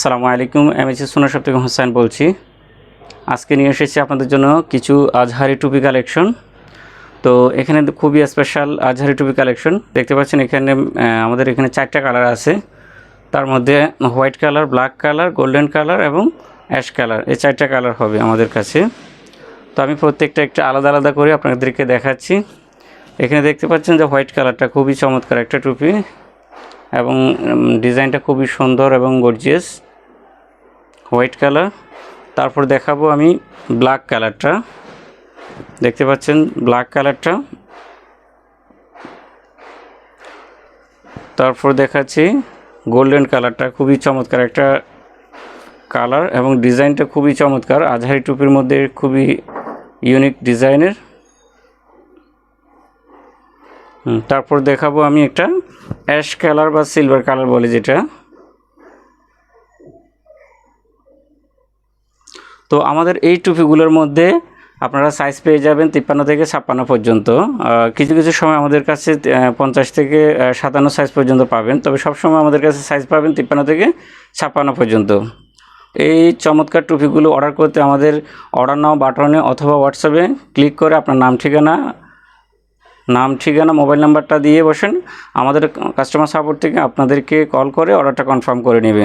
সালামু আলাইকুম M MAC সোনাশপ থেকে হোসেন বলছি। আজকে নিয়ে এসেছি আপনাদের জন্য কিছু আজহারি টুপি কালেকশন। তো এখানে খুবই স্পেশাল আজহারি টুপি কালেকশন। দেখতে পাচ্ছেন এখানে আমাদের এখানে চারটা কালার আছে। তার মধ্যে white colour, black colour, golden colour এবং অ্যাশ কালার। এই চারটা কালার হবে আমাদের কাছে। তো আমি প্রত্যেকটা একটা আলাদা আলাদা করে আপনাদেরকে দেখাচ্ছি। এখানে দেখতে পাচ্ছেন যে হোয়াইট কালারটা খুবই চমৎকার একটা টুপি এবং ডিজাইনটা খুবই সুন্দর এবং গর্জিয়াস। White colour. তারপর দেখাবো আমি ব্ল্যাক কালারটা। দেখতে পাচ্ছেন ব্ল্যাক কালারটা। তারপর দেখাচ্ছি গোল্ডেন কালারটা, খুবই চমৎকার একটা কালার এবং ডিজাইনটা খুবই চমৎকার। আজহারি টুপির মধ্যে খুবই ইউনিক ডিজাইনের। তারপর দেখাবো আমি একটা অ্যাশ কালার বা সিলভার কালার বলে যেটা। তো আমাদের এই টুপিগুলোর মধ্যে আপনারা সাইজ পেয়ে যাবেন তিপ্পান্ন থেকে ছাপ্পান্ন পর্যন্ত। কিছু কিছু সময় আমাদের কাছে পঞ্চাশ থেকে সাতান্ন সাইজ পর্যন্ত পাবেন। তবে সব সময় আমাদের কাছে সাইজ পাবেন তিপ্পান্ন থেকে ছাপ্পান্ন পর্যন্ত। এই চমৎকার টুপিগুলো অর্ডার করতে আমাদের অর্ডার নাও বাটনে অথবা হোয়াটসঅ্যাপে ক্লিক করে আপনার নাম, ঠিকানা নাম, ঠিকানা মোবাইল নাম্বারটা দিয়ে বসেন। আমাদের কাস্টমার সাপোর্ট থেকে আপনাদেরকে কল করে অর্ডারটা কনফার্ম করে নেবে।